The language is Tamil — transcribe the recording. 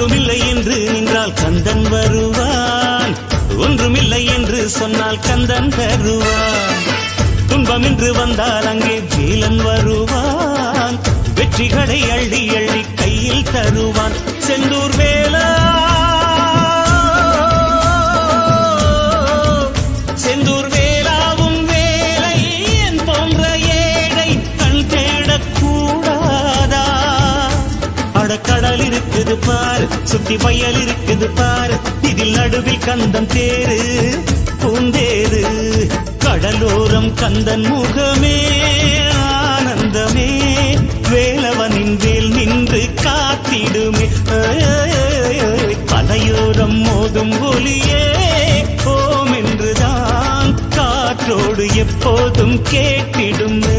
யாருமில்லை என்று நின்றால் கந்தன் வருவான். ஒன்றுமில்லை என்று சொன்னால் கந்தன் வருவான் துன்பம் என்று வந்தால் அங்கே வேலன் வருவான். வெற்றிகளை அள்ளி அள்ளி கையில் தருவான். செந்தூர் வேலன் அடக்கடல் இருக்குது பாரு. சுத்தி வயல் இருக்குது பாரு. இதில் நடுவில் கந்தன் தேரு. பூந்தேரு. கடலோரம் கந்தன் முகமே. ஆனந்தமே. வேலவனின் வேல் நின்று காத்திடுமே. பலையோரம் மோதும் ஒலியே ஓம் என்றுதான். காற்றோடு எப்போதும் கேட்டிடுமே.